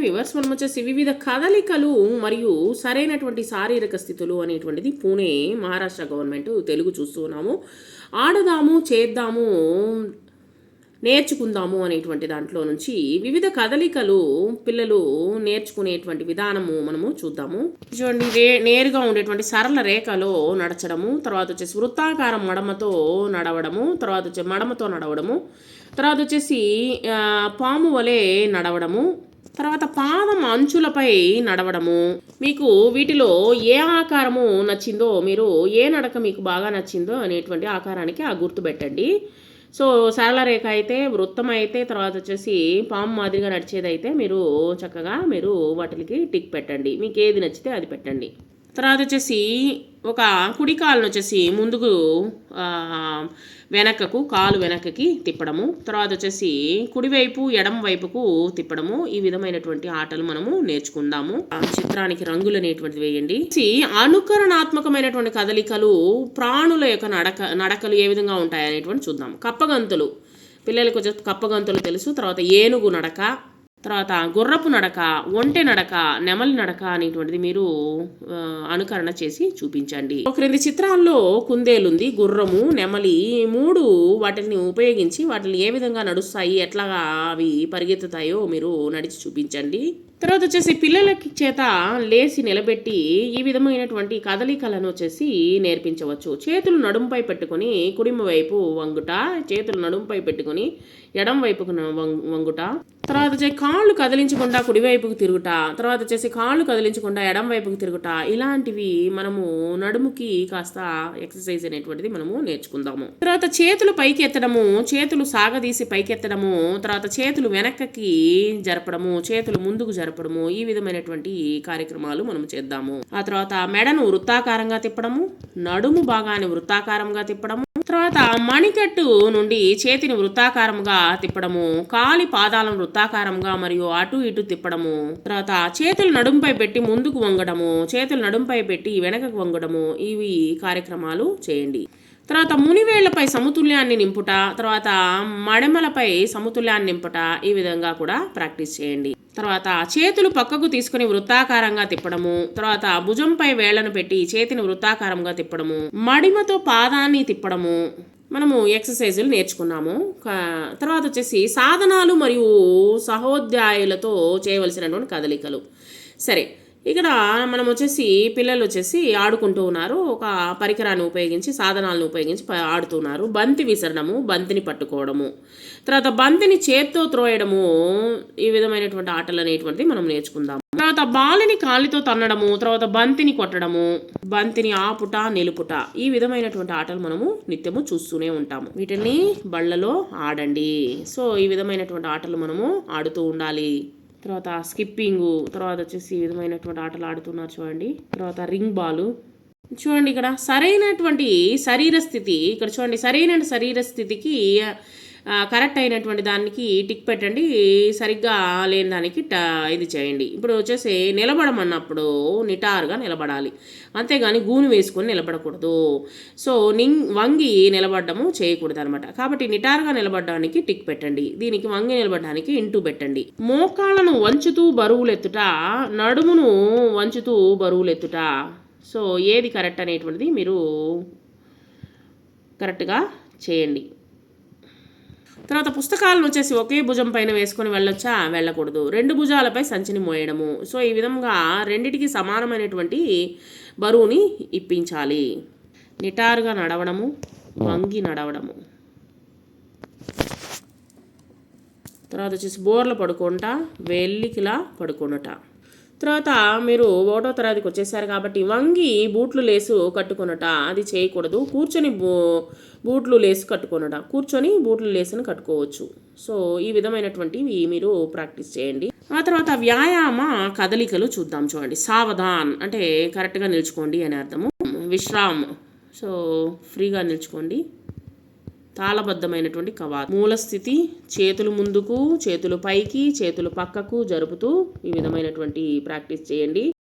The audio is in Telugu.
వివర్స్ మనం వచ్చేసి వివిధ కదలికలు మరియు సరైనటువంటి శారీరక స్థితులు అనేటువంటిది పూణే మహారాష్ట్ర గవర్నమెంట్ తెలుగు చూస్తూ ఉన్నాము ఆడదాము చేద్దాము నేర్చుకుందాము అనేటువంటి దాంట్లో నుంచి వివిధ కదలికలు పిల్లలు నేర్చుకునేటువంటి విధానము మనము చూద్దాము. చూడండి రే నేరుగా ఉండేటువంటి సరళ రేఖలో నడచడము తర్వాత వచ్చేసి వృత్తాకారం మడమతో నడవడము తర్వాత వచ్చి మడమతో నడవడము తర్వాత వచ్చేసి పాము వలె నడవడము తర్వాత పాదం అంచులపై నడవడము. మీకు వీటిలో ఏ ఆకారము నచ్చిందో మీరు ఏ నడక మీకు బాగా నచ్చిందో అనేటువంటి ఆకారానికి ఆ గుర్తు పెట్టండి. సో సరళ రేఖ అయితే వృత్తం అయితే తర్వాత వచ్చేసి పాము మాదిరిగా నడిచేదైతే మీరు చక్కగా మీరు వాటికి టిక్ పెట్టండి. మీకు ఏది నచ్చితే అది పెట్టండి. తర్వాత వచ్చేసి ఒక కుడి కాలును వచ్చేసి ముందుకు వెనకకు కాలు వెనకకి తిప్పడము. తర్వాత వచ్చేసి కుడివైపు ఎడం వైపుకు తిప్పడము. ఈ విధమైనటువంటి ఆటలు మనము నేర్చుకుందాము. ఆ చిత్రానికి రంగులు అనేటువంటిది వేయండి. అనుకరణాత్మకమైనటువంటి కదలికలు ప్రాణుల యొక్క నడక నడకలు ఏ విధంగా ఉంటాయి అనేటువంటి చూద్దాం కప్పగంతులు. పిల్లలకు వచ్చే కప్పగంతులు తెలుసు. తర్వాత ఏనుగు నడక తర్వాత గుర్రపు నడక ఒంటె నడక నెమలి నడక అనేటువంటిది మీరు అనుకరణ చేసి చూపించండి. ఒక రెండు చిత్రాల్లో కుందేలుంది గుర్రము నెమలి ఈ మూడు వాటిని ఉపయోగించి వాటిని ఏ విధంగా నడుస్తాయి ఎట్లాగా అవి పరిగెత్తుతాయో మీరు నడిచి చూపించండి. తర్వాత వచ్చేసి పిల్లలకి చేత లేచి నిలబెట్టి ఈ విధమైనటువంటి కదలికలను వచ్చేసి నేర్పించవచ్చు. చేతులు నడుంపై పెట్టుకొని కుడిమ వైపు వంగుట చేతులు నడుంపై పెట్టుకొని ఎడం వైపుకు వం- వంగుట తర్వాత వచ్చే కాళ్ళు కదిలించకుండా కుడివైపుకు తిరుగుట తర్వాత వచ్చేసి కాళ్ళు కదిలించకుండా ఎడం వైపుకు తిరుగుట ఇలాంటివి మనము నడుముకి కాస్త ఎక్సర్సైజ్ అనేటువంటిది మనము నేర్చుకుందాము. తర్వాత చేతులు పైకి ఎత్తడము చేతులు సాగదీసి పైకి ఎత్తడము తర్వాత చేతులు వెనక్కి జరపడము చేతులు ముందుకు జరపడము ఈ విధమైనటువంటి కార్యక్రమాలు మనం చేద్దాము. ఆ తర్వాత మెడను వృత్తాకారంగా తిప్పడము నడుము భాగాన్ని వృత్తాకారంగా తిప్పడము తర్వాత మణికట్టు నుండి చేతిని వృత్తాకారంగా తిప్పడము కాలి పాదాలను వృత్తాకారంగా మరియు అటు ఇటు తిప్పడము తర్వాత చేతులు నడుంపై పెట్టి ముందుకు వంగడము చేతులు నడుంపై పెట్టి వెనకకు వంగడము ఇవి కార్యక్రమాలు చేయండి. తర్వాత మునివేళ్ళపై సమతుల్యాన్ని నింపుట తర్వాత మడమలపై సమతుల్యాన్ని నింపుట ఈ విధంగా కూడా ప్రాక్టీస్ చేయండి. తర్వాత చేతులు పక్కకు తీసుకుని వృత్తాకారంగా తిప్పడము. తర్వాత భుజంపై వేళ్ళను పెట్టి చేతిని వృత్తాకారంగా తిప్పడము. మడిమతో పాదాన్ని తిప్పడము. మనము ఎక్సర్సైజులు నేర్చుకున్నాము. తర్వాత వచ్చేసి సాధనాలు మరియు సహోద్యాయులతో చేయవలసినటువంటి కదలికలు. సరే ఇక్కడ మనం వచ్చేసి పిల్లలు వచ్చేసి ఆడుకుంటూ ఉన్నారు. ఒక పరికరాన్ని ఉపయోగించి సాధనాలను ఉపయోగించి ఆడుతున్నారు. బంతి విసరడము బంతిని పట్టుకోవడము. తర్వాత బంతిని చేత్తో త్రోయడము ఈ విధమైనటువంటి ఆటలు అనేటువంటిది మనం నేర్చుకుందాం తర్వాత బాలిని కాలితో తన్నడము తర్వాత బంతిని కొట్టడము బంతిని ఆపుట నిలుపుట ఈ విధమైనటువంటి ఆటలు మనము నిత్యము చూస్తూనే ఉంటాము. వీటిని బళ్ళలో ఆడండి. సో ఈ విధమైనటువంటి ఆటలు మనము ఆడుతూ ఉండాలి. తర్వాత స్కిప్పింగ్ తర్వాత వచ్చేసి ఈ విధమైనటువంటి ఆటలు ఆడుతున్నారు చూడండి. తర్వాత రింగ్ బాలు. చూడండి ఇక్కడ సరైనటువంటి శరీర స్థితి ఇక్కడ చూడండి సరైన శరీర స్థితికి కరెక్ట్ అయినటువంటి దానికి టిక్ పెట్టండి. సరిగ్గా లేని దానికి ట ఇది చేయండి. ఇప్పుడు వచ్చేసి నిలబడమన్నప్పుడు నిటారుగా నిలబడాలి. అంతేగాని గూను వేసుకొని నిలబడకూడదు. సో నింగ్ వంగి నిలబడము చేయకూడదు అనమాట కాబట్టి నిటారుగా నిలబడడానికి టిక్ పెట్టండి. దీనికి వంగి నిలబడడానికి ఇంటూ పెట్టండి. మోకాళ్ళను వంచుతూ బరువులెత్తుట నడుమును వంచుతూ బరువులెత్తుట. సో ఏది కరెక్ట్ అనేటువంటిది మీరు కరెక్ట్గా చేయండి. తర్వాత పుస్తకాలను వచ్చేసి ఒకే భుజం పైన వేసుకొని వెళ్ళొచ్చా? వెళ్ళకూడదు. రెండు భుజాలపై సంచిని మోయడము. సో ఈ విధంగా రెండిటికి సమానమైనటువంటి బరువుని ఇప్పించాలి. నిటారుగా నడవడము వంగి నడవడము. తర్వాత వచ్చేసి బోర్లు పడుకుంటా వెల్లికిలా పడుకొనుట. తర్వాత మీరు ఒకటో తరగతికి వచ్చేసారు కాబట్టి వంగి బూట్లు లేసు కట్టుకొనుట అది చేయకూడదు. కూర్చొని బూ బూట్లు లేసు కట్టుకొనుట కూర్చొని బూట్లు లేసును కట్టుకోవచ్చు. సో ఈ విధమైనటువంటివి మీరు ప్రాక్టీస్ చేయండి. ఆ తర్వాత వ్యాయామ కదలికలు చూద్దాం చూడండి. సావధాన్ అంటే కరెక్ట్గా నిల్చుకోండి అని అర్థము. విశ్రామ్. సో ఫ్రీగా నిల్చుకోండి. తాళబద్ధమైనటువంటి కవాత్. మూల స్థితి చేతులు ముందుకు చేతులు పైకి చేతులు పక్కకు జరుపుతూ ఈ విధమైనటువంటి ప్రాక్టీస్ చేయండి.